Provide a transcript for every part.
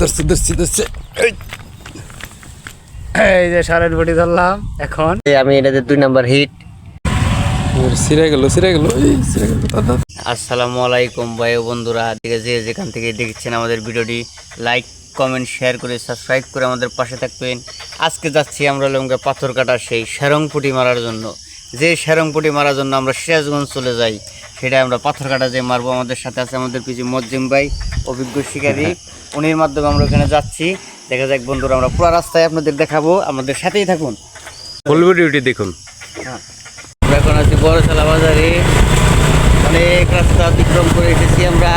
ধরছে ধরছে ধরছে। এই। এই যে সারের বটি ধরলাম এখন। এই আমি এটাতে দুই নাম্বার হিট। সিরে গেল সিরে গেল আসসালামু আলাইকুম ভাই ও বন্ধুরা দিকে যে যেখান থেকে দেখছেন আমাদের ভিডিওটি লাইক কমেন্ট শেয়ার করে সাবস্ক্রাইব করে আমাদের পাশে থাকবেন। আজকে যাচ্ছি আমরা লঙ্কা পাথর কাটার সেই শ্যারংপুটি মারার জন্য। যে শ্যারংপুটি মারার জন্য আমরা সিরাজগঞ্জ চলে যাই। সেটা আমরা পাথর কাটা যে মারবো আমাদের সাথে আছে আমাদের পিছু মজ্জিম ভাই অভিজ্ঞ শিকারী। উনির মাধ্যমে আমরা ওখানে যাচ্ছি। দেখা যাক বন্ধুরা আমরা পুরো রাস্তায় আপনাদের দেখাবো। আমাদের সাথেই থাকুন। ফুল ভিডিওটি দেখুন। আমরা এখন আছি বড়শালা বাজারে। অনেক রাস্তা অতিক্রম করে এসেছি আমরা।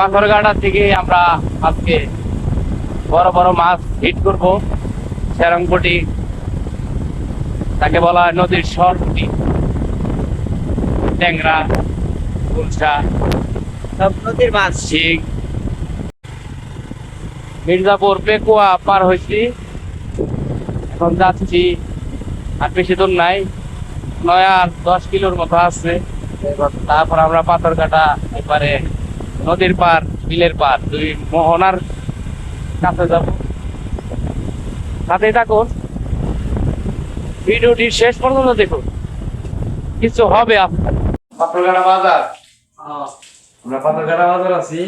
পাথরঘাটা থেকে আমরা আজকে বড় বড় মাছ হিট করব। শ্যারংপটি তাকে বলা হয় নদীর সরপুটি ট্যাংরা গুলশা সব নদীর মাছ। মির্জাপুর পেকুয়া পার হয়েছি। এখন যাচ্ছি আর বেশি দূর নাই। নয় আর দশ কিলোর মতো আছে। তারপর আমরা পাথর কাটা এবারে নদীর পার বিলের পার দুই মোহনার কাছে যাব। সাথেই থাকুন। ভিডিওটি শেষ পর্যন্ত দেখুন। কিছু হবে আপনার। পাথরঘাটা বাজার? আমরা পাথরঘাটা বাজার আছি।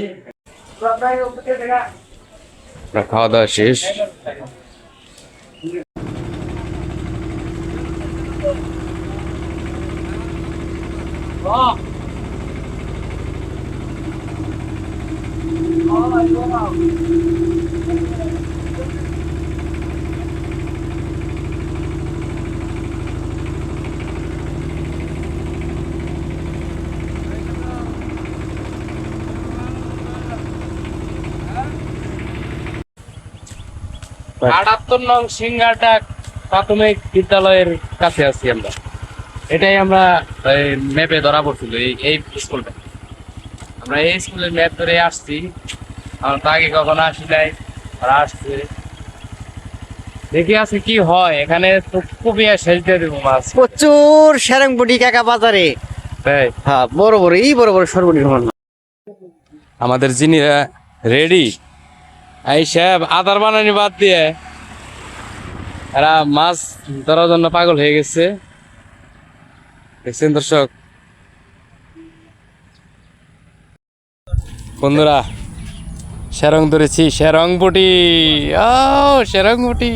আমরা খাওয়া দাওয়া শেষ। আটাত্তর নং সিঙ্গারটাক প্রাথমিক বিদ্যালয়ের কাছে আছি আমরা। এটাই আমরা ম্যাপে ধরা পড়ছিল এই এই স্কুলটা। আমরা এই স্কুলের ম্যাপ ধরে আসছি। আমরা তো আগে কখনো আসি নাই আর আসছে। দেখি আছে কি হয় এখানে তো খুবই শেষ দিয়ে দেবো মাছ। প্রচুর শ্যারংপুটি কাকা বাজারে। হ্যাঁ বড় বড় এই বড় বড় সর্বনিম্ন আমাদের যিনি রেডি এই সাহেব, আদার বানানি বাদ দিয়ে। এরা মাছ ধরার জন্য পাগল হয়ে গেছে। দেখছেন দর্শক? বন্ধুরা শেরং ধরেছি, সেরং বুটি ও সেরং বুটি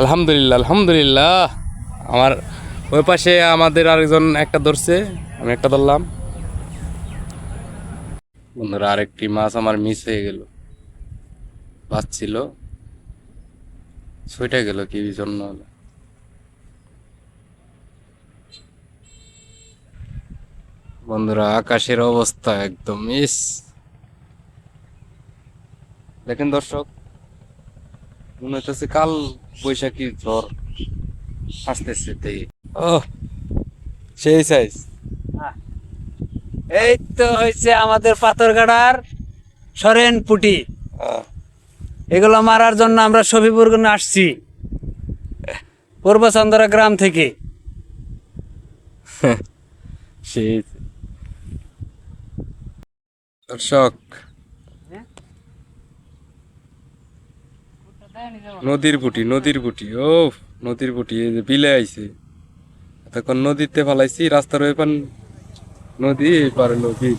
আলহামদুলিল্লাহ আলহামদুলিল্লাহ। আমার ওই পাশে আমাদের আরেকজন একটা ধরছে, আমি একটা ধরলাম। বন্ধুরা, আরেকটি মাছ আমার মিস হয়ে গেল। বাঁচছিল ছুটে গেল কি জন্য হলো। বন্ধুরা, আকাশের অবস্থা একদম মিস দেখেন দর্শক, মনে হচ্ছে কাল বৈশাখী ঝড় আসতেছে সেই সাইজ এই তো হয়েছে আমাদের পাথরঘাটার সরেন পুটি। এগুলো মারার জন্য আমরা সফিপুর আসছি। পূর্বচন্দ্রা গ্রাম থেকে। দর্শক, নদীর বুটি নদীর বুটি ও, নদীর বুটি বিলে আইছে। তখন নদীতে ফেলাইছি, রাস্তার ওই পান নদী এই পারে নদী।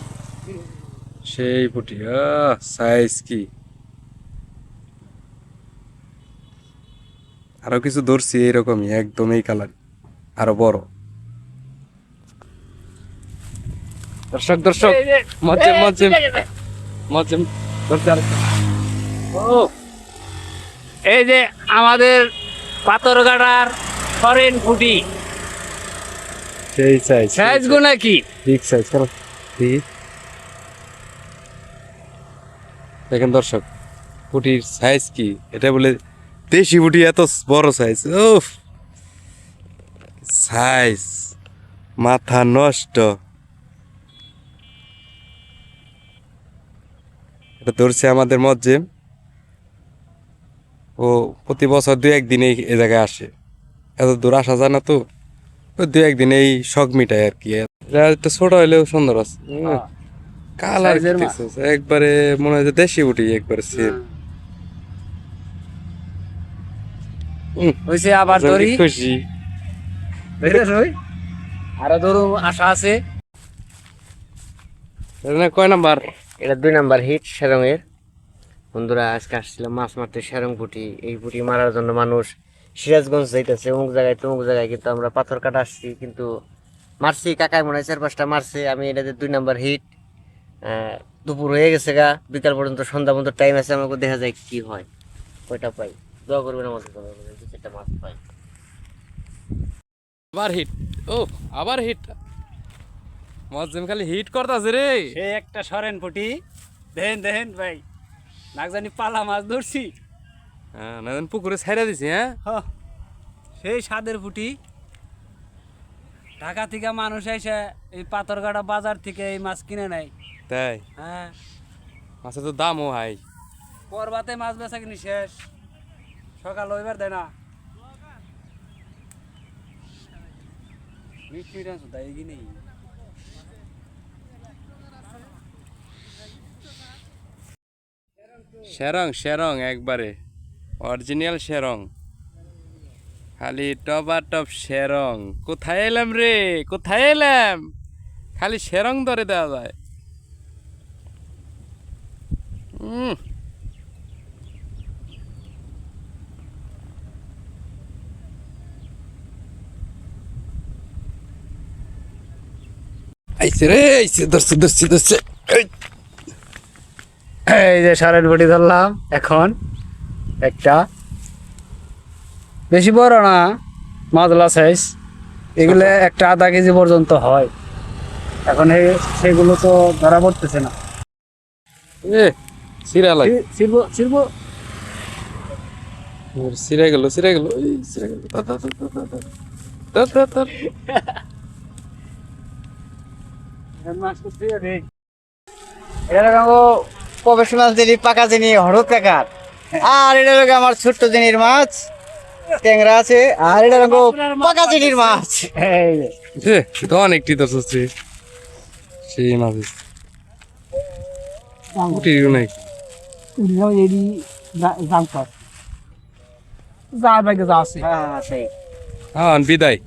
সেই বুটি সাইজ কি? আরও কিছু ধরছি এইরকমই একদম এই কালার আরও বড়। দর্শক দর্শক মজ্জেম মজ্জেম। ও এই যে আমাদের পাথরঘাটার সরেন পুটি। সেই সাইজ সাইজ গুণা কি? বিগ সাইজ করো দেখি দেখেন দর্শক পুটির সাইজ কি? এটা বলে দেশি পুটি এত বড় সাইজ উফ! সাইজ মাথা নষ্ট। এটা ধরছে আমাদের মজ্জেম ও প্রতি বছর দু একদিন এই এ জায়গায় আসে। এত দূর আসা যায় না তো? দু একদিন এই শখ মিটায় আর কি। একটু ছোট হলেও সুন্দর আছে। কালার। একবারে মনে হয় দেশি উঠি একবারে সেম হয়েছে আবার ধরি খুশি। আরও আশা আছে। এটা কয় নাম্বার? এটা দুই নাম্বার হিট শেরঙের বন্ধুরা আজকে আসছিলাম মাছ মারতে শেরং পুটি এই পুটি মারার জন্য মানুষ সিরাজগঞ্জ যাইতেছে অমুক জায়গায় তমুক জায়গায় কিন্তু আমরা পাথর কাটা আসছি কিন্তু মারছি কাকায় মনে হয় চার পাঁচটা মারছে আমি এটাতে দুই নাম্বার হিট। দুপুর হয়ে গেছে গা বিকাল পর্যন্ত সন্ধ্যা পর্যন্ত টাইম আছে আমাকে দেখা যায় কি হয়। কয়টা পাই? দোয়া করবেন আমাদের জন্য, দু চারটা মাছ পাই। আবার হিট। ও আবার হিট। মজম খালি হিট করতাছে রে। সে একটা সরেন পুটি। দেখেন দেখেন ভাই নাক জানি পালা মাছ ধরছি। হ্যাঁ পুকুরে ছাইরা দিছি হ্যাঁ? হ। সেই সাদের পুটি ঢাকা থেকে মানুষ এসে এই পাথরঘাটা বাজার থেকে এই মাছ কিনে নেয়। তাই? হ্যাঁ। মাছের তো দামও হাই। পরবাতে মাছ বেচা কিনি শেষ। সকাল হইবার দেয় না। মিট মিট আনছো তাই কিনি। শেরং শেরং একবারে। অরিজিনাল শেরং। খালি টবা টপ শেরং। কোথায় এলাম রে? কোথায় এলাম? খালি শেরং ধরে দেওয়া যায়। উম। আইছে রে আইছে ধরছে ধরছে ধরছে। এই। যে সরেন পুটি ধরলাম এখন একটা। বেশি বড় না মাদলা সাইজ এগুলো একটা আধা কেজি পর্যন্ত হয়। এখন সেগুলো তো ধরা পড়তেছে না। সিরা লাগ সিরা গেল সিরা গেল সিরা গেল। প্রফেশনাল জিনিস পাকা জিনিস হরদ কাকার আর এটা রকম আমার ছোট্ট জিনিস মাছ। ট্যাংরা আছে আর এটা রকম পাকা জিনিস মাছ। তো অনেকটি তো সস্তি সেই মাছ উঠি নাই এডি জাঙ্কার। যা বাইকে যা আছে। হ্যাঁ সেই হ্যাঁ বিদায়।